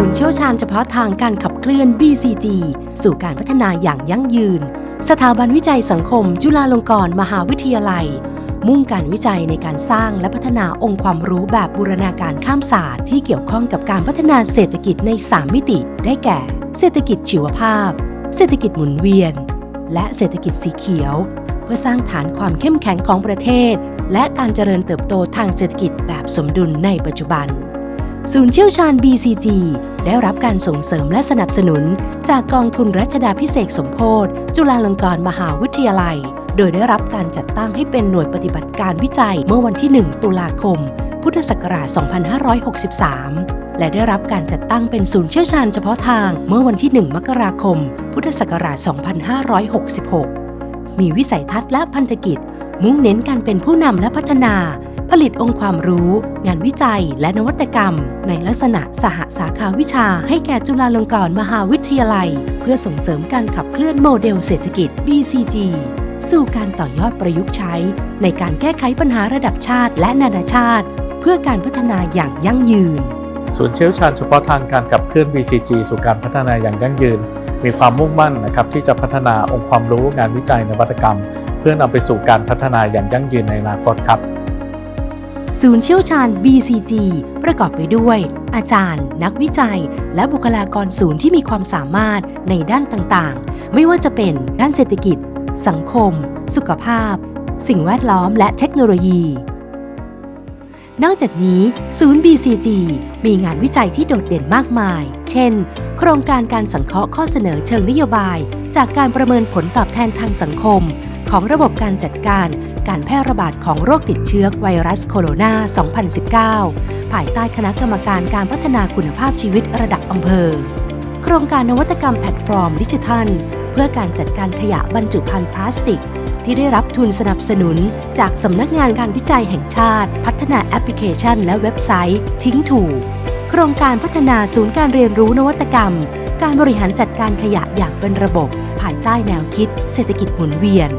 ศูนย์เชี่ยวชาญเฉพาะทางการขับเคลื่อน BCG สู่การพัฒนาอย่างยั่งยืน สถาบันวิจัยสังคม จุฬาลงกรณ์มหาวิทยาลัย มุ่งการวิจัยในการสร้างและพัฒนาองค์ความรู้แบบบูรณาการข้ามศาสตร์ที่เกี่ยวข้องกับการพัฒนาเศรษฐกิจใน 3 มิติ ได้แก่ เศรษฐกิจชีวภาพ เศรษฐกิจหมุนเวียน และเศรษฐกิจสีเขียว เพื่อสร้างฐานความเข้มแข็งของประเทศ และการเจริญเติบโตทางเศรษฐกิจแบบสมดุลในปัจจุบัน ศูนย์เชี่ยวชาญ BCG ได้รับการส่งเสริมและสนับสนุน จากกองทุนรัชดาพิเศษสมโพธิจุฬาลงกรณ์มหาวิทยาลัย โดยได้รับการจัดตั้งให้เป็นหน่วยปฏิบัติการวิจัยเมื่อวันที่ 1 ตุลาคม พุทธศักราช 2563 และได้รับการจัดตั้งเป็นศูนย์เชี่ยวชาญเฉพาะทางเมื่อวันที่ 1 มกราคม พุทธศักราช 2566 มีวิสัยทัศน์และพันธกิจ มุ่งเน้นการเป็นผู้นำและพัฒนา ผลิตองค์ความรู้ งานวิจัยและนวัตกรรม ในลักษณะสหสาขาวิชาให้แก่จุฬาลงกรณ์มหาวิทยาลัย เพื่อส่งเสริมการขับเคลื่อนโมเดลเศรษฐกิจ BCG สู่การต่อยอดประยุกต์ใช้ ในการแก้ไขปัญหาระดับชาติและนานาชาติ เพื่อการพัฒนาอย่างยั่งยืนศูนย์เชี่ยวชาญเฉพาะทางการขับเคลื่อน BCG สู่การพัฒนาอย่างยั่งยืน มีความมุ่งมั่นนะครับที่จะพัฒนาองค์ความรู้งานวิจัยนวัตกรรม เพื่อนำไปสู่การพัฒนาอย่างยั่งยืนในอนาคตครับ ศูนย์เชี่ยวชาญ BCG ประกอบไปด้วย อาจารย์ นักวิจัย และบุคลากรศูนย์ที่มีความสามารถในด้านต่างๆ ไม่ว่าจะเป็นด้านเศรษฐกิจ สังคม สุขภาพ สิ่งแวดล้อมและเทคโนโลยี นอกจากนี้ ศูนย์ BCG มีงานวิจัยที่โดดเด่นมากมาย เช่น โครงการการสังเคราะห์ข้อเสนอเชิงนโยบาย จากการประเมินผลตอบแทนทางสังคม ของระบบการจัดการการแพร่ระบาดของโรคติดเชื้อไวรัสโคโรนา 2019 ภายใต้คณะกรรมการการพัฒนาคุณภาพชีวิตระดับอำเภอ โครงการนวัตกรรมแพลตฟอร์มดิจิทัล เพื่อการจัดการขยะบรรจุภัณฑ์พลาสติก ที่ได้รับทุนสนับสนุน จากสำนักงานการวิจัยแห่งชาติ พัฒนาแอปพลิเคชัน และเว็บไซต์ทิ้งถูกโครงการพัฒนาศูนย์การเรียนรู้นวัตกรรม การบริหารจัดการขยะอย่างเป็นระบบ ภายใต้แนวคิด เศรษฐกิจหมุนเวียน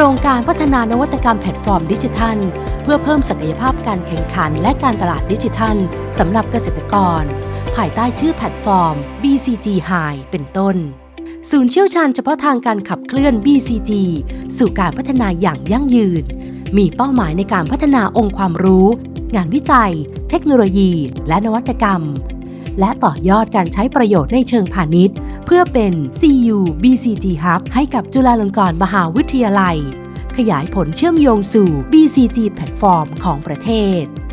รงการพัฒนานวัตกรรมแพลตฟอร์มดิจิทัล เพื่อเพิ่มศักยภาพการแข่งขันและการตลาดดิจิทัลสำหรับเกษตรกร ภายใต้ชื่อแพลตฟอร์ม BCG High เป็นต้น ศูนย์เชี่ยวชาญเฉพาะทางการขับเคลื่อน BCG สู่การพัฒนาอย่างยั่งยืน มีเป้าหมายในการพัฒนาองค์ความรู้ งานวิจัย เทคโนโลยี และนวัตกรรม และต่อยอดการใช้ประโยชน์ในเชิงพาณิชย์ เพื่อเป็น CU BCG Hub ให้กับจุฬาลงกรณ์มหาวิทยาลัย ขยายผลเชื่อมโยงสู่ BCG แพลตฟอร์มของประเทศ